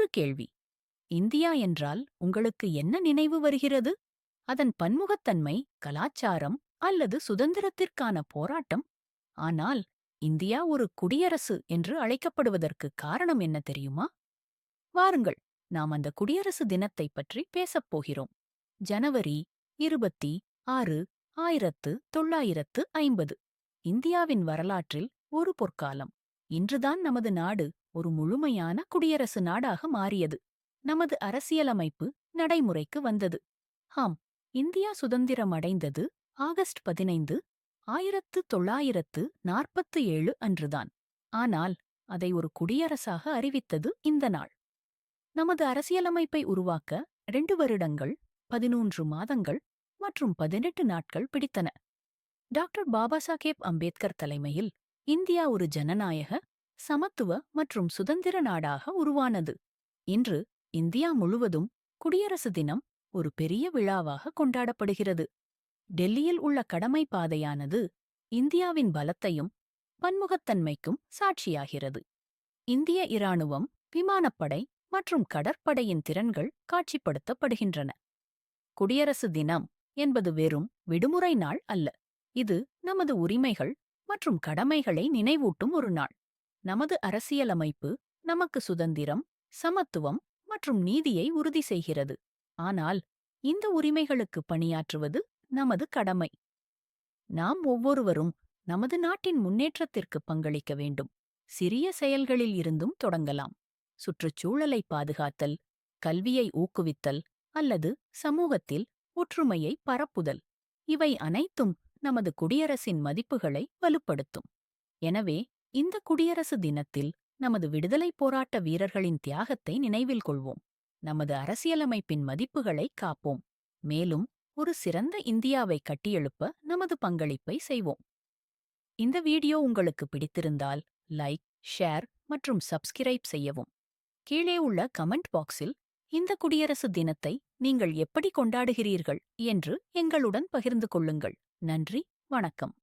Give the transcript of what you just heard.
இன்னொரு கேள்வி. இந்தியா என்றால் உங்களுக்கு என்ன நினைவு வருகிறது? அதன் பன்முகத்தன்மை கலாச்சாரம் அல்லது சுதந்திரத்திற்கான போராட்டம்? ஆனால் இந்தியா ஒரு குடியரசு என்று அழைக்கப்படுவதற்கு காரணம் என்ன தெரியுமா? வாருங்கள் நாம் அந்த குடியரசு தினத்தை பற்றி பேசப் போகிறோம். ஜனவரி இருபத்தி ஆறு ஆயிரத்து தொள்ளாயிரத்து ஐம்பது. இந்தியாவின் வரலாற்றில் ஒரு பொற்காலம். இன்றுதான் நமது நாடு ஒரு முழுமையான குடியரசு நாடாக மாறியது. நமது அரசியலமைப்பு நடைமுறைக்கு வந்தது. ஆம் இந்தியா சுதந்திரம் அடைந்தது ஆகஸ்ட் பதினைந்து ஆயிரத்து தொள்ளாயிரத்து நாற்பத்து ஏழு அன்றுதான். ஆனால் அதை ஒரு குடியரசாக அறிவித்தது இந்த நாள். நமது அரசியலமைப்பை உருவாக்க ரெண்டு வருடங்கள் பதினூன்று மாதங்கள் மற்றும் பதினெட்டு நாட்கள் பிடித்தன. டாக்டர் பாபா சாஹேப் அம்பேத்கர் தலைமையில் இந்தியா ஒரு ஜனநாயக சமத்துவ மற்றும் சுதந்திர நாடாக உருவானது. இன்று இந்தியா முழுவதும் குடியரசு தினம் ஒரு பெரிய விழாவாக கொண்டாடப்படுகிறது. டெல்லியில் உள்ள கடமை பாதையானது இந்தியாவின் பலத்தையும் பன்முகத்தன்மைக்கும் சாட்சியாகிறது. இந்திய இராணுவம் விமானப்படை மற்றும் கடற்படையின் திறன்கள் காட்சிப்படுத்தப்படுகின்றன. குடியரசு தினம் என்பது வெறும் விடுமுறை நாள் அல்ல. இது நமது உரிமைகள் மற்றும் கடமைகளை நினைவூட்டும் ஒரு நாள். நமது அரசியலமைப்பு நமக்கு சுதந்திரம் சமத்துவம் மற்றும் நீதியை உறுதி செய்கிறது. ஆனால் இந்த உரிமைகளுக்கு பணியாற்றுவது நமது கடமை. நாம் ஒவ்வொருவரும் நமது நாட்டின் முன்னேற்றத்திற்கு பங்களிக்க வேண்டும். சிறிய செயல்களில் இருந்தும் தொடங்கலாம். சுற்றுச்சூழலை பாதுகாத்தல் கல்வியை ஊக்குவித்தல் அல்லது சமூகத்தில் ஒற்றுமையை பரப்புதல். இவை அனைத்தும் நமது குடியரசின் மதிப்புகளை வலுப்படுத்தும். எனவே இந்த குடியரசு தினத்தில் நமது விடுதலைப் போராட்ட வீரர்களின் தியாகத்தை நினைவில் கொள்வோம். நமது அரசியலமைப்பின் மதிப்புகளை காப்போம். மேலும் ஒரு சிறந்த இந்தியாவை கட்டியெழுப்ப நமது பங்களிப்பை செய்வோம். இந்த வீடியோ உங்களுக்கு பிடித்திருந்தால் லைக் ஷேர் மற்றும் சப்ஸ்கிரைப் செய்யவும். கீழே உள்ள கமெண்ட் பாக்ஸில் இந்த குடியரசு தினத்தை நீங்கள் எப்படி கொண்டாடுகிறீர்கள்? என்று எங்களுடன் பகிர்ந்து கொள்ளுங்கள். நன்றி வணக்கம்.